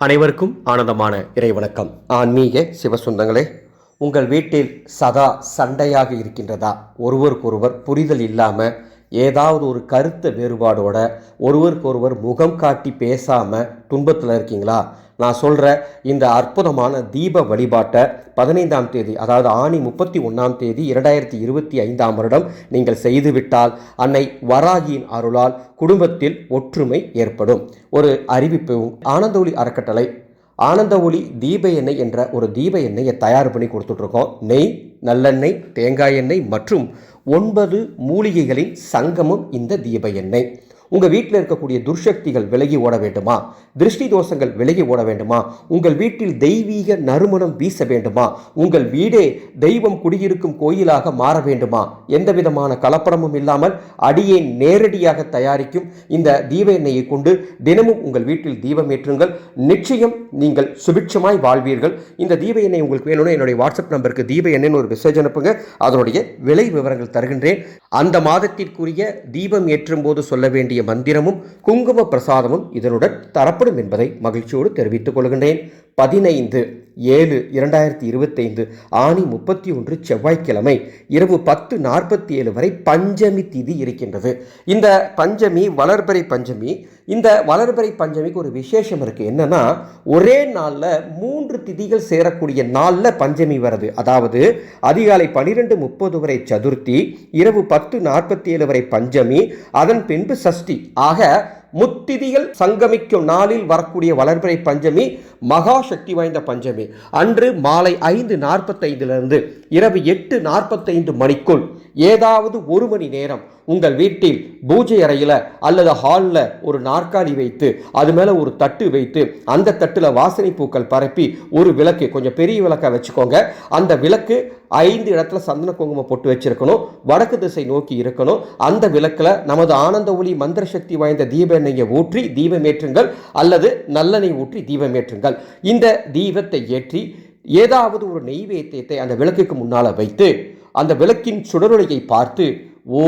அனைவருக்கும் ஆனந்தமான இறைவணக்கம். ஆன்மீக சிவசுந்தங்களே உங்கள் வீட்டில் சதா சண்டையாக இருக்கின்றதா? ஒருவருக்கொருவர் புரிதல் இல்லாமல் ஏதாவது ஒரு கருத்து வேறுபாடோட ஒருவருக்கொருவர் முகம் காட்டி பேசாமல் துன்பத்தில் இருக்கீங்களா? நான் சொல்கிற இந்த அற்புதமான தீப வழிபாட்டை பதினைந்தாம் தேதி அதாவது ஆணி முப்பத்தி ஒன்றாம் தேதி இரண்டாயிரத்தி இருபத்தி ஐந்தாம் வருடம் நீங்கள் செய்துவிட்டால் அன்னை வராகியின் அருளால் குடும்பத்தில் ஒற்றுமை ஏற்படும். ஒரு அறிவிப்பும் ஆனந்த ஒளி அறக்கட்டளை ஆனந்த ஒளி தீப எண்ணெய் என்ற ஒரு தீப எண்ணெயை தயார் பண்ணி கொடுத்துட்ருக்கோம் நெய் நல்லெண்ணெய் தேங்காய் எண்ணெய் மற்றும் ஒன்பது மூலிகைகளின் சங்கமம் இந்த தீப எண்ணெய் உங்கள் வீட்டில் இருக்கக்கூடிய துர்சக்திகள் விலகி ஓட வேண்டுமா? திருஷ்டி தோஷங்கள் விலகி ஓட வேண்டுமா? உங்கள் வீட்டில் தெய்வீக நறுமணம் வீச வேண்டுமா? உங்கள் வீடே தெய்வம் குடியிருக்கும் கோயிலாக மாற வேண்டுமா? எந்த விதமான கலப்படமும் இல்லாமல் அடியை நேரடியாக தயாரிக்கும் இந்த தீப எண்ணெயை கொண்டு தினமும் உங்கள் வீட்டில் தீபம் ஏற்றுங்கள். நிச்சயம் நீங்கள் சுபிட்சமாய் வாழ்வீர்கள். இந்த தீப எண்ணெய் உங்களுக்கு வேணும்னு என்னுடைய வாட்ஸ்அப் நம்பருக்கு தீப எண்ணெய்னு ஒரு மெசேஜ் அனுப்புங்க. அதனுடைய விலை விவரங்கள் தருகின்றேன். அந்த மாதத்திற்குரிய தீபம் ஏற்றும் போது சொல்ல வேண்டிய மந்திரமும் குங்கும பிரசாதமும் இதனுடன் தரப்படும் என்பதை மகிழ்ச்சியோடு தெரிவித்துக் கொள்கின்றேன். பதினைந்து. ஏழு இரண்டாயிரத்தி இருபத்தைந்து ஆணி முப்பத்தி ஒன்று செவ்வாய்க்கிழமை இரவு பத்து நாற்பத்தி ஏழு வரை பஞ்சமி திதி இருக்கின்றது. இந்த பஞ்சமி வளர்பறை பஞ்சமி இந்த வளர்பறை பஞ்சமிக்கு ஒரு விசேஷம் இருக்குது என்னென்னா ஒரே நாளில் மூன்று திதிகள் சேரக்கூடிய நாளில் பஞ்சமி வருது. அதாவது அதிகாலை பனிரெண்டு முப்பது வரை சதுர்த்தி இரவு பத்து நாற்பத்தி ஏழு வரை பஞ்சமி அதன் பின்பு சஷ்டி. ஆக முத்திதிகள் சங்கமிக்கும் நாளில் வரக்கூடிய வளர்பிறை பஞ்சமி மகா சக்தி வாய்ந்த பஞ்சமி. அன்று மாலை ஐந்து நாற்பத்தைந்திலிருந்து இரவு எட்டு நாற்பத்தைந்து மணிக்குள் ஏதாவது ஒரு மணி நேரம் உங்கள் வீட்டில் பூஜை அறையில் அல்லது ஹாலில் ஒரு நாற்காலி வைத்து அது மேலே ஒரு தட்டு வைத்து அந்த தட்டில் வாசனை பூக்கள் பரப்பி ஒரு விளக்கு கொஞ்சம் பெரிய விளக்காக வச்சுக்கோங்க. அந்த விளக்கு ஐந்து இடத்துல சந்தன குங்குமம் போட்டு வச்சிருக்கணும். வடக்கு திசை நோக்கி இருக்கணும். அந்த விளக்கில் நமது ஆனந்த ஒளி மந்திர சக்தி வாய்ந்த தீப எண்ணெயை ஊற்றி தீபமேற்றுங்கள் அல்லது நல்லெண்ணெய் ஊற்றி தீபமேற்றுங்கள் இந்த தீபத்தை ஏற்றி ஏதாவது ஒரு நெய்வேத்தியத்தை அந்த விளக்குக்கு முன்னால் வைத்து அந்த விளக்கின் சுடரொளியை பார்த்து ஓ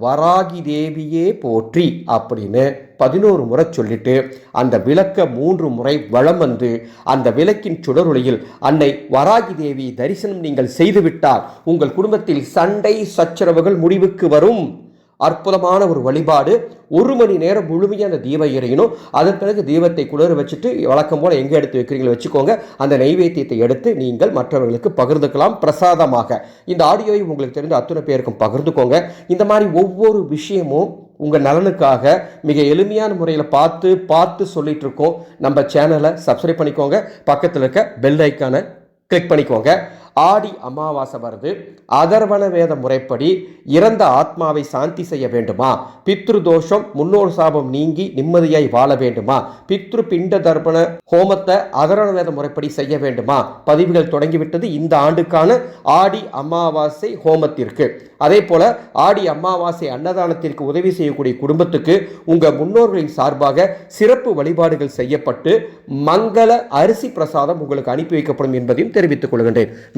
வராகி தேவியே போற்றி அப்படின்னு பதினோரு முறை சொல்லிட்டு அந்த விளக்க மூன்று முறை வளம் வந்து அந்த விளக்கின் சுடரொளியில் அன்னை வராகி தேவி தரிசனம் நீங்கள் செய்துவிட்டால் உங்கள் குடும்பத்தில் சண்டை சச்சரவுகள் முடிவுக்கு வரும். அற்புதமான ஒரு வழிபாடு. ஒரு மணி நேரம் முழுமையாக அந்த தீபம் எறியணும் அதன் பிறகு தீபத்தை குளிர வச்சுட்டு வழக்கம் போல் எங்கே எடுத்து வைக்கிறீங்களோ வச்சுக்கோங்க. அந்த நைவேத்தியத்தை எடுத்து நீங்கள் மற்றவர்களுக்கு பகிர்ந்துக்கலாம். பிரசாதமாக. இந்த ஆடியோவை உங்களுக்கு தெரிந்த அத்துணை பேருக்கும் பகிர்ந்துக்கோங்க. இந்த மாதிரி ஒவ்வொரு விஷயமும் உங்கள் நலனுக்காக மிக எளிமையான முறையில் பார்த்து பார்த்து சொல்லிகிட்ருக்கோம் இருக்கோம். நம்ம சேனலை சப்ஸ்கிரைப் பண்ணிக்கோங்க. பக்கத்தில் இருக்க பெல் ஐக்கானை கிளிக் பண்ணிக்கோங்க. ஆடி அமாவாசை வருது. அதர்வன வேத முறைப்படி இறந்த ஆத்மாவை சாந்தி செய்ய வேண்டுமா? பித்ரு தோஷம் முன்னோர் சாபம் நீங்கி நிம்மதியாய் வாழ வேண்டுமா? பித்ரு பிண்ட தர்ப்பண ஹோமத்தை அதர்வன வேத முறைப்படி செய்ய வேண்டுமா? பதிவுகள் தொடங்கிவிட்டது இந்த ஆண்டுக்கான ஆடி அமாவாசை ஹோமத்திற்கு. அதே போல ஆடி அமாவாசை அன்னதானத்திற்கு உதவி செய்யக்கூடிய குடும்பத்துக்கு உங்க முன்னோர்களின் சார்பாக சிறப்பு வழிபாடுகள் செய்யப்பட்டு மங்கள அரிசி பிரசாதம் உங்களுக்கு அனுப்பி வைக்கப்படும் என்பதையும் தெரிவித்துக் கொள்கின்றேன்.